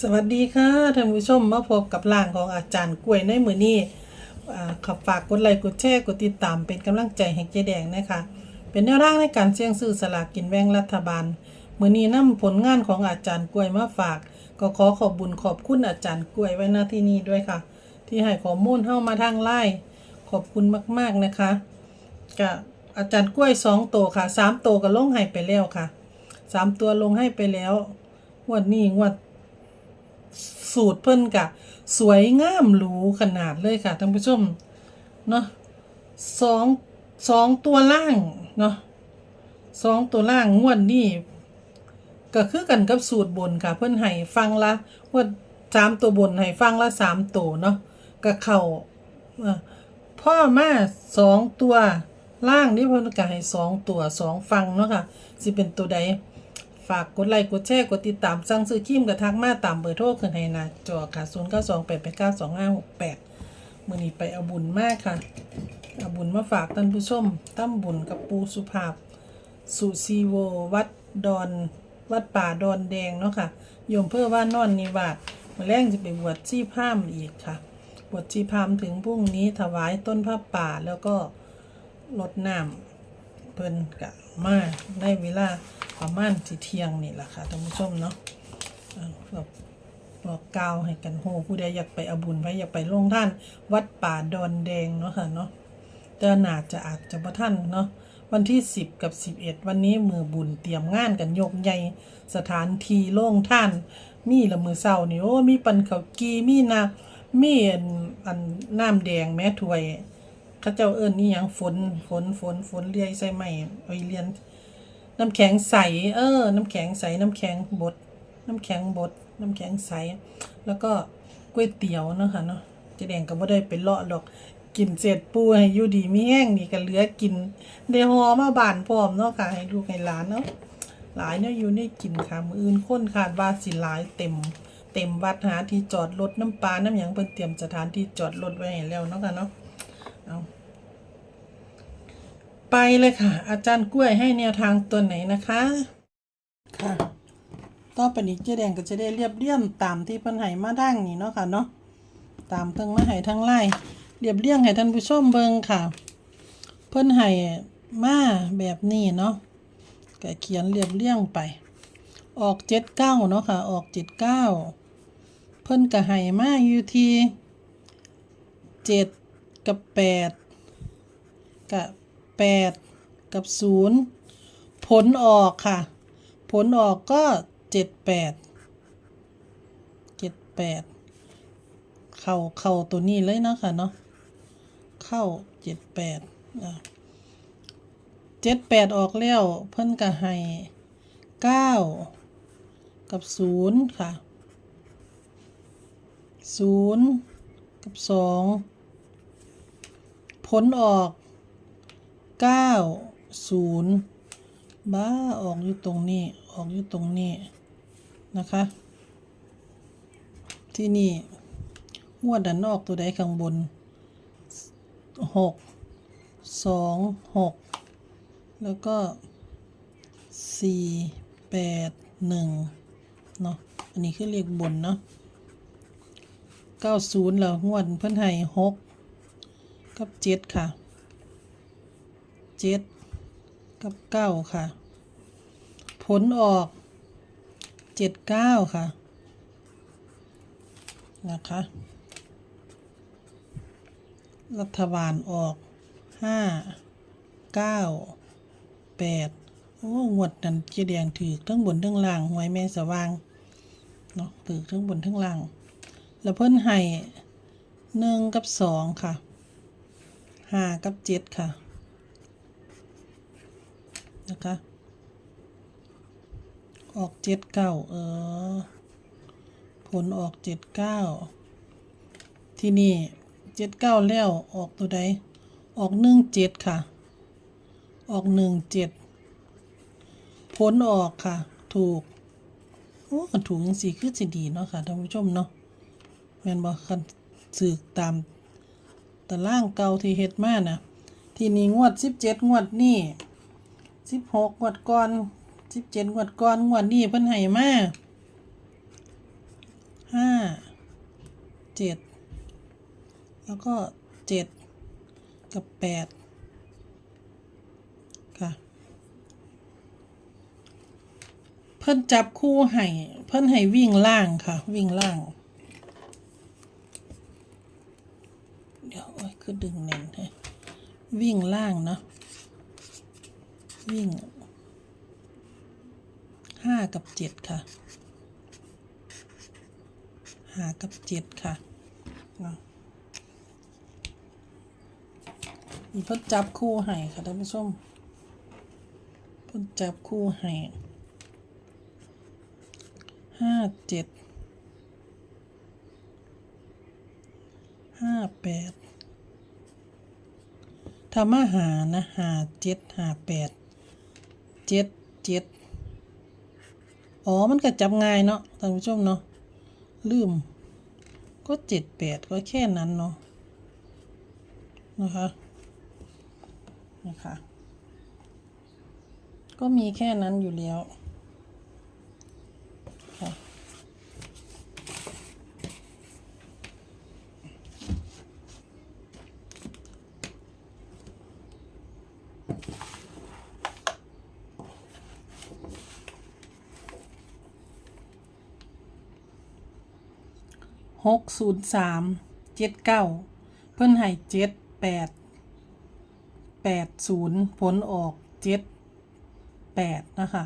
สวัสดีค่ะท่านผู้ชมมาพบกับร่างของอาจารย์กล้วยในมือนี้อ่ขับฝากกดไลค์กดแชร์กดติดตามเป็นกำลังใจให้เจ๊แดงนะคะเป็นแนวทางในการเสี่ยงซื้อสลากกินแบ่งรัฐบาลมือนี้นำผลงานของอาจารย์กล้วยมาฝาก ก็ขอขอบบุญขอบคุณอาจารย์กล้วยไว้หน้าที่นี้ด้วยค่ะ ที่ให้ข้อมูลเข้ามาทางไลน์ขอบคุณมากๆนะคะกับอาจารย์กล้วยสองตัวค่ะสามตัวก็ลงให้ไปแล้วค่ะสามตัวลงให้ไปแล้วงวันนี้งวด สูตรเพิ่นกะ สวยงามหรูขนาดเลยค่ะท่านผู้ชมเนาะสองสองตัวล่างเนาะสองตัวล่างงวดนี้ก็คือกันกับสูตรบนค่ะ เพิ่นให้ฟังละว่าสามตัวบนให้ฟังละสามตัวเนาะก็เข้าเอ่อพ่อมาสองตัวล่างนี่เพิ่นก็ให้สองตัวสองฟังเนาะค่ะสิเป็นตัวใด ฝากกดไลค์กดแชร์กดติดตามสั่งซื้อครีมกระทักมาตามเบอร์โทรขึ้นให้หน้าจอค่ะ0 9 2 8 8 9 2 5 6 8มื้อนี้ไปเอาบุญมากค่ะเอาบุญมาฝากท่านผู้ชมตั้มบุญกับปูสุภาพ สุซีโว วัดดอน วัดป่าดอนแดงเนาะค่ะ โยมเพื่อว่านอนนิวาสมาแรงจะไปบวชชีพามอีกค่ะ บวชชีพามถึงพรุ่งนี้ถวายต้นผ้าป่าแล้วก็รดน้ำ เพิ่นกะมาได้เวลาประมาณสิเที่ยงนี่แหละค่ะท่านผู้ชมเนาะเอ่อบอกบอกกล่าวให้กันโหผู้ใดอยากไปอบุญไว้อยากไปลงท่าน วัดป่าดอนแดงเนาะค่ะเนาะแต่นาจะอาจจะบ่ท่านเนาะวันที่ 10 กับ 11 วันนี้มือบุญเตรียมงานกันยกใหญ่สถานที่โล่งท่าน มีละมือเศร้านี่โอ้มีปันเขากีมีนามีอันอันน้ำแดงแม่ถ้วย ข้าเจ้าเอิ้นนี่ยังฝนฝนฝนฝนเลียใส่ไม้เอเลียน น้ำแข็งใส เออ น้ำแข็งใส น้ำแข็งบด น้ำแข็งบด น้ำแข็งใส แล้วก็ก๋วยเตี๋ยวนะคะเนาะเจะแดงก็บ่ได้ไปเลาะดอกกินเสร็จปูให้อยู่ดีมีแห้งนี่ก็เหลือกินได้หอมาบานพร้อมเนาะค่ะให้ลูกให้หลานเนาะหลายเนี่ยอยู่ได้กินค่ะมืออื่นคนขาดว่าสิหลายเต็ม เต็มวัดหาที่จอดรถน้ำปลาน้ำหยังเพิ่นเตรียมสถานที่จอดรถไว้ให้แล้วเนาะค่ะเนาะเอา ไปเลยค่ะ อาจารย์กล้วยให้แนวทางตัวไหนนะคะ ค่ะต่อไปนี้เจ๊แดงก็จะได้เรียบเรียงตามที่เพิ่นให้มาดั้งนี่เนาะค่ะเนาะตามเพิ่งมาให้ทั้งไล่เรียบเรียงให้ท่านผู้ชมเบิ่งค่ะ เพิ่นให้มาแบบนี้เนาะก็เขียนเรียบเรียงไป ออกเจ็ดเก้าเนาะค่ะ ออกเจ็ดเก้าเพิ่นก็ให้มาอยู่ที่เจ็ดกับแปดกับ แปดกับศูนย์ผลออกค่ะ ผลออกก็เจ็ดแปดเจ็ดแปดเข้าเข้าตัวนี้เลยนะค่ะเนาะเข้าเจ็ดแปดเจ็ดแปดออกแล้ว เพิ่นก็ให้เก้ากับศูนย์ค่ะศูนย์กับสองผลออก เก้าศูนย์บ้าออกอยู่ตรงนี้ ออกอยู่ตรงนี้นะคะ ที่นี่งวดดันออกตัวใดข้างบนหกสองหกแล้วก็สี่แปดหนึ่งเนาะอันนี้คือเลขบนเนาะเก้าศูนย์แล้วงวดเพิ่นให้หกกับเจ็ดค่ะ เจ็ดกับเก้าค่ะ ผลออกเจ็ดเก้าค่ะ นะคะ รัฐบาลออกห้าเก้าแปดโอ้หวดนั่นเจแดงถือทั้งบนทั้งล่างหวยแม่สว่างเนาะถือทั้งบนทั้งล่าง แล้วเพิ่นให้หนึ่งกับสองค่ะห้ากับเจ็ดค่ะ นะคะ ออกเจ็ดเก้าเออ ผลออกเจ็ดเก้าที่นี่เจ็ดเก้าแล้วออกตัวใด ออกหนึ่งเจ็ดค่ะ ออกหนึ่งเจ็ดผลออกค่ะ ถูกโอ้ถูกยังสี่คือสิดีเนาะค่ะท่านผู้ชมเนาะแมนบอกคันสืบตามตารางเก่าที่เฮ็ดมานะที่นี่งวดสิบเจ็ดงวดนี่ สิบหกงวดก่อนสิบเจ็ดงวดก่อนงวดนี้เพิ่นให้มาห้าเจ็ดแล้วก็เจ็ดกับแปดค่ะ เพิ่นจับคู่ให้เพิ่นให้วิ่งล่างค่ะ วิ่งล่าง เดี๋ยวคือดึงแน่นให้วิ่งล่างเนาะ วิ่งห้ากับเจ็ดค่ะห้ากับเจ็ดค่ะนะมีพ่นจับคู่ให้ค่ะท่านผู้ชมพ่นจับคู่ให้ห้าเจ็ดห้าแปดถ้ามาหานะหาเจ็ดหาแปด เจ็ดเจ็ดอ๋อ มันก็จับง่ายเนาะท่านผู้ชมเนาะลืม ก็เจ็ดแปดก็แค่นั้นเนาะนะคะนะคะ ก็มีแค่นั้นอยู่แล้ว หกศูนย์สามเจ็ดเก้าเพิ่นให้เจ็ดแปดแปดศูนย์ผลออกเจ็ดแปดนะคะ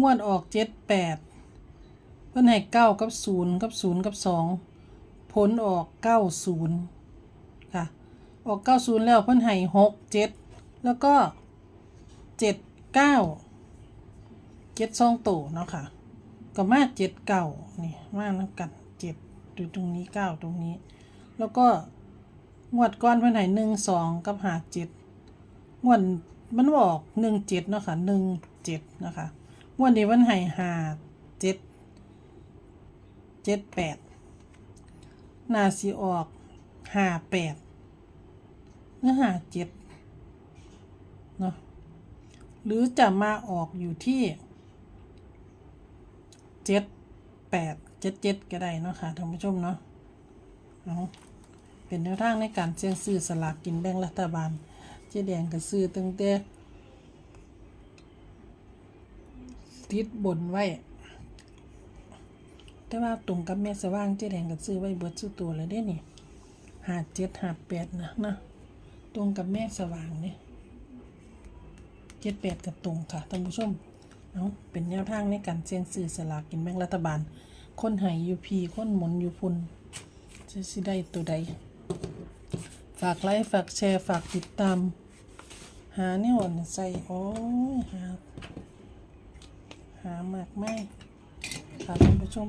งวดออกเจ็ดแปดเพิ่นให้เก้ากับศูนย์กับศูนย์กับสองผลออกเก้าศูนย์ค่ะออกเก้าศูนย์แล้วเพิ่นให้หกเจ็ดแล้วก็เจ็ดเก้าเจ็ดสองตัวเนาะค่ะก็มาเจ็ดเก้านี่มานับกัน อยู่ตรงนี้เก้าตรงนี้ แล้วก็งวดก้อนเพื่อนไหนหนึ่งสองกับหาเจ็ดงวดมันบอกหนึ่งเจ็ดเนาะค่ะหนึ่งเจ็ดนะคะงวดนี้วันไหนหาเจ็ดเจ็ดแปดนาสีออกหาแปดเนื้อหาเจ็ดเนาะหรือจะมาออกอยู่ที่เจ็ดแปด เจ็ดเจ็ดก็ได้เนาะค่ะท่านผู้ชมเนาะเอาเป็นแนวทางในการเสี่ยงซื้อสลากกินแบ่งรัฐบาล เจ๊แดงก็ซื้อตั้งแต่ติดบนไว้ แต่ว่าตรงกับแม่สว่างเจ๊แดงก็ซื้อไว้เบิดซื้อตัวแล้วเด้นี่หาเจ็ดหาแปดนะนะตรงกับแม่สว่างเนี่ยเจ็ดแปดกับตรงค่ะท่านผู้ชมเอาเป็นแนวทางในการเสี่ยงซื้อสลากกินแบ่งรัฐบาล คนหายอยู่พีคนหมุนอยู่พุนจะสิได้ตัวใด ฝากไลค์ฝากแชร์ฝากติดตาม หาแนวอ่อนใส่โอ้ยหาหามากไม่ค่ะท่านผู้ชม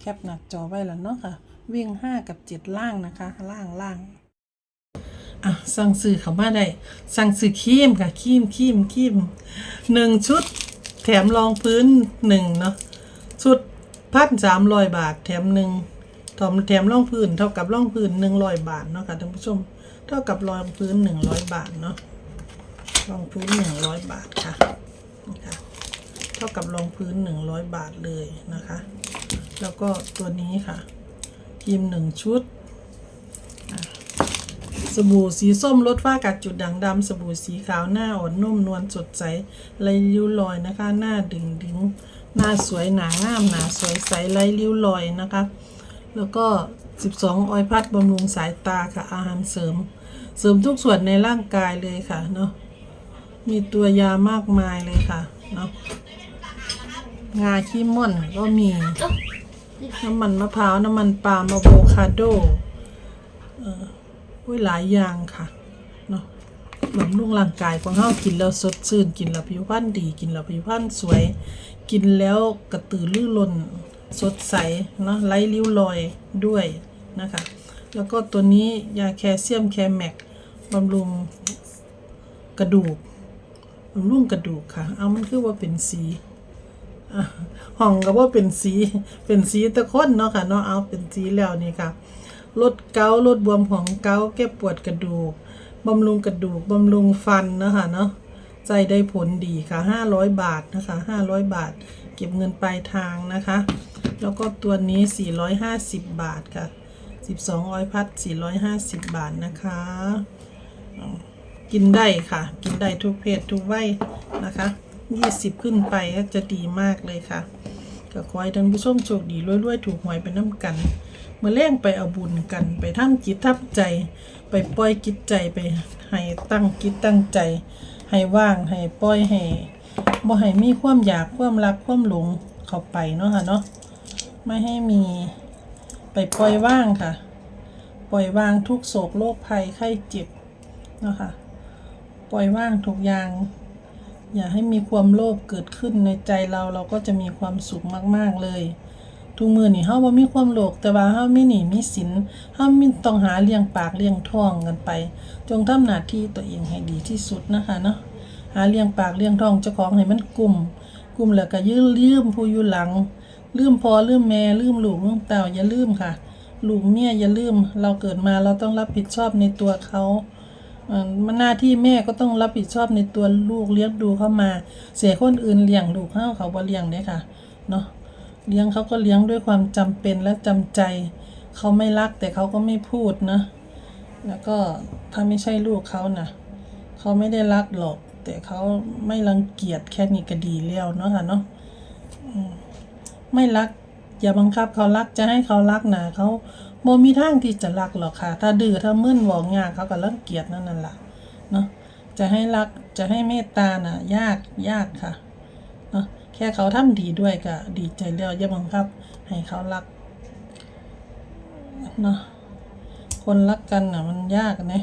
แคปหนักจอไว้แล้วเนาะค่ะ วิ่ง5กับ7ล่างนะคะ ล่างล่างอะสั่งซื้อเขามาได้ สั่งซื้อครีมค่ะครีมครีมครีมหนึ่งชุด แถมรองพื้นหนึ่งเนาะชุด พันสามร้อยบาท แถมหนึ่งถมแถมรองพื้นเท่ากับรองพื้นหนึ่งร้อยบาทเนาะค่ะท่านผู้ชม เท่ากับรองพื้นหนึ่งร้อยบาทเนาะรองพื้นหนึ่งร้อยบาทค่ะนะคะเท่ากับรองพื้นหนึ่งร้อยบาทเลยนะคะ แล้วก็ตัวนี้ค่ะครีมหนึ่งชุดสบู่สีส้มลดฝ้ากัดจุดด่างดำสบู่สีขาวหน้าอ่อนนุ่มนวลสดใสไร้ริ้วรอยนะคะ หน้าดึงดึง หน้าสวยหนางามหนาสวยใสไร้ริ้วรอยนะคะ แล้วก็ 12 ออยพัดบำรุงสายตาค่ะ อาหารเสริม เสริมทุกส่วนในร่างกายเลยค่ะเนาะมีตัวยามากมายเลยค่ะเนาะงาขี้ม่อนก็มี น้ำมันมะพร้าวน้ำมันปาล์มอะโวคาโดเอุ้ยหลายอย่างค่ะเนาะบำรุงร่างกายของเฮากินแล้วสดชื่นกินแล้วผิวพรรณดีกินแล้วผิวพรรณสวย กินแล้วกระตือรือร้นสดใสเนาะไร้ริ้วรอยด้วยนะคะ แล้วก็ตัวนี้ยาแคลเซียมแคลแมกบำรุงกระดูกบำรุงกระดูกค่ะ เอามันคือว่าเป็นสีห้องก็ว่าเป็นสี เป็นสีตะค้นเนาะค่ะเนาะเอาเป็นสีแล้วนี่ค่ะลดเกาลดบวมของเกาแก้ปวดกระดูกบำรุงกระดูกบำรุงฟันนะคะเนาะ ใจได้ผลดีค่ะ 500 บาทนะคะ 500 บาท เก็บเงินปลายทางนะคะ แล้วก็ตัวนี้ 450 บาทค่ะ 12ออยพัด 450 บาทนะคะ กินได้ค่ะ กินได้ทุกเพศทุกวัยนะคะ 20 ขึ้นไปก็จะดีมากเลยค่ะก็ขอให้ท่านผู้ชมโชคดีรวยๆ ถูกหวยไปน้ำกันเมื่อเล่งไปเอาบุญกันไปทำจิตทับใจ ไปปล่อยจิตใจไปให้ตั้งจิตตั้งใจ ให้ว่างให้ปล่อยให้บ่ให้มีความอยากความรักความหลงเข้าไปเนาะค่ะเนาะไม่ให้มีไปปล่อยว่างค่ะ ปล่อยวางทุกโศกโรคภัยไข้เจ็บเนาะค่ะปล่อยว่างทุกอย่าง อย่าให้มีความโลภเกิดขึ้นในใจเราเราก็จะมีความสุขมาก ๆ เลย ทุกมือนี่เฮาบ่มีความโลภแต่ว่าเฮามีหนี้มีสินเฮามีต้องหาเลี้ยงปากเลี้ยงท้องกันไป จงทำหน้าที่ตัวเองให้ดีที่สุดนะคะเนาะหาเลี้ยงปากเลี้ยงท้องเจ้าของให้มันกลุ่มกลุ่มแล้วก็ยืมลืมผู้อยู่หลัง ลืมพอลืมแม่ลืมลูกลืมเต่าอย่าลืมค่ะลูกเมียอย่าลืม เราเกิดมาเราต้องรับผิดชอบในตัวเขาอมันหน้าที่แม่ก็ต้องรับผิดชอบในตัวลูกเลี้ยงดูเข้ามา เสียคนอื่นเลี้ยงลูกเขาเขาบ่เลี้ยงเด้ค่ะเนาะ เลี้ยงเขาก็เลี้ยงด้วยความจำเป็นและจำใจ เขาไม่รักแต่เขาก็ไม่พูดนะ แล้วก็ถ้าไม่ใช่ลูกเขานะเขาไม่ได้รักหรอก แต่เขาไม่รังเกียจแค่นี้ก็ดีแล้วเนาะค่ะเนาะไม่รักอย่าบังคับเขารักจะให้เขารักนะเขาโมมีทางที่จะรักหรอกค่ะ ถ้าดื้อถ้ามึนหวงงานเขาก็รังเกียจนั่นนั่นแหละเนาะจะให้รักจะให้เมตตาน่ะ ยากยากค่ะเนาะ แค่เขาทำดีด้วยก็ดีใจแล้วอย่าบังคับ ให้เขารักเนาะคนรักกันน่ะ มันยากนะ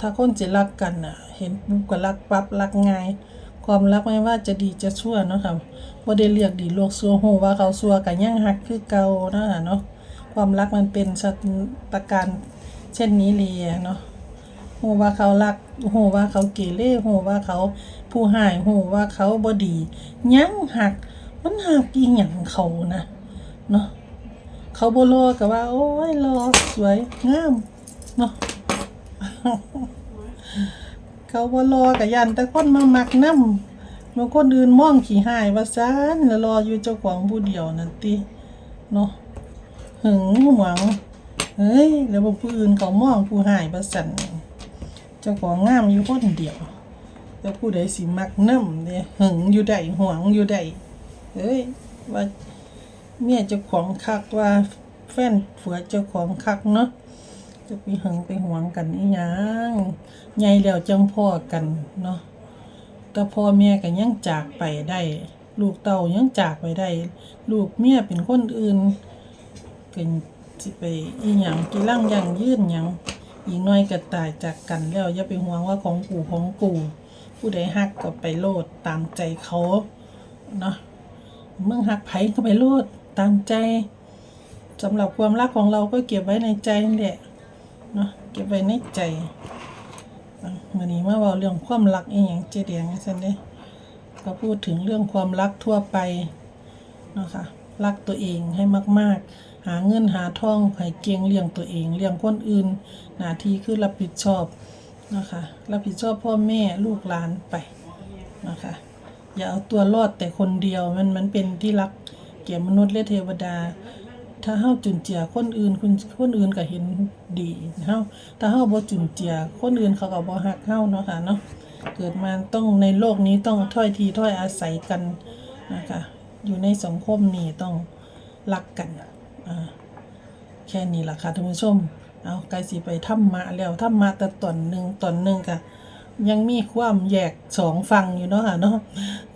ถ้าคนจะรักกันน่ะ เห็นปุ๊บก็รักปั๊บรักง่ายความรักไม่ว่าจะดีจะชั่วเนาะค่ะบ่าได้เรียกดีโลกซัวฮู้ว่าเขาซัวก็ยังฮักคือเก่าเนาะคะเนาะความรักมันเป็นสถาการเช่นนี้เลยเนาะ หูว่าเขารักหูว่าเขาเกเรหูว่าเขาผู้หายหูว่าเขาบ่ดียังหัก มันหักอีหยังเขานะเนาะเขาบ่รอก็ว่า โอ้ยรอสวยงามเนาะเขาบ่รอก็ยันแต่คนมามักนำบางคนอื่นมองขี้หายว่าซ่านแล้วรออยู่เจ้าของผู้เดียวนั่นติเนาะหึงหวงเฮ้ยแล้วบ่ผู้อื่นเขามองผู้หายว่าซั่น เจ้าของงามอยู่คนเดียวแล้วผู้ใดสิมักน้ำเนี่ยหึงอยู่ใดหวงอยู่ใดเอ้ยว่าเมียเจ้าของคักว่าแฟนผัวเจ้าของคักเนาะจะไปหึงไปหวงกันอีหยังใหญ่แล้วจังพ่อกันเนาะแต่พ่อแม่ก็ยังจากไปได้ ลูกเต้ายังจากไปได้ ลูกเมียเป็นคนอื่นเป็นสิไปอีหยังกีร่างยังยื่นหยัง อีกน้อยก็ตายจากกันแล้วอย่าไปห่วงว่าของกูของกูผู้ใดฮักก็ไปโลดตามใจเขาเนาะเมื่อฮักไผก็ไปโลดตามใจสำหรับความรักของเราก็เก็บไว้ในใจนั่นแหละเนาะเก็บไว้ในใจวันนี้มาเว่าเรื่องความรักอีหยังเจเดียงซั่นเด้ก็พูดถึงเรื่องความรักทั่วไปเนาะค่ะรักตัวเองให้มาก ๆ หาเงินหาทองให้เก่งเลี้ยงตัวเองเลี้ยงคนอื่น หน้าที่คือรับผิดชอบนะคะรับผิดชอบพ่อแม่ลูกหลานไปนะคะอย่าเอาตัวรอดแต่คนเดียวมันมันเป็นที่รักแก่มนุษย์และเทวดา ถ้าเฮาจุนเจียคนอื่นคนคนอื่นก็เห็นดีเฮาถ้าเฮาบ่จุนเจียคนอื่นเขาก็บ่ฮักเฮาเนาะค่ะเนาะเกิดมาต้องในโลกนี้ต้องถ้อยทีถ้อยอาศัยกันนะคะอยู่ในสังคมนี่ต้องรักกัน แค่นี้ล่ะค่ะท่านผู้ชม เอาไกลสิไปถ้ำมาแล้วถ้ำมาแต่ตอนหนึ่งตอนหนึ่งค่ะ ยังมีความแยกสองฟังอยู่เนาะค่ะเนาะ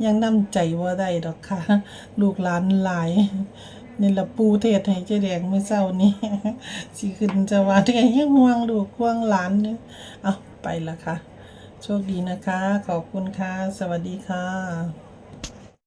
ยังนำใจว่าได้ดอกค่ะ ลูกหลานหลายนี่ละปูเทศให้เจ๊แดงเมื่อเช้านี้สิขึ้นจะว่าได้ยังห่วงลูกห่วงหลานเนี่ยเอาไปละค่ะ โชคดีนะคะ ขอบคุณค่ะ สวัสดีค่ะ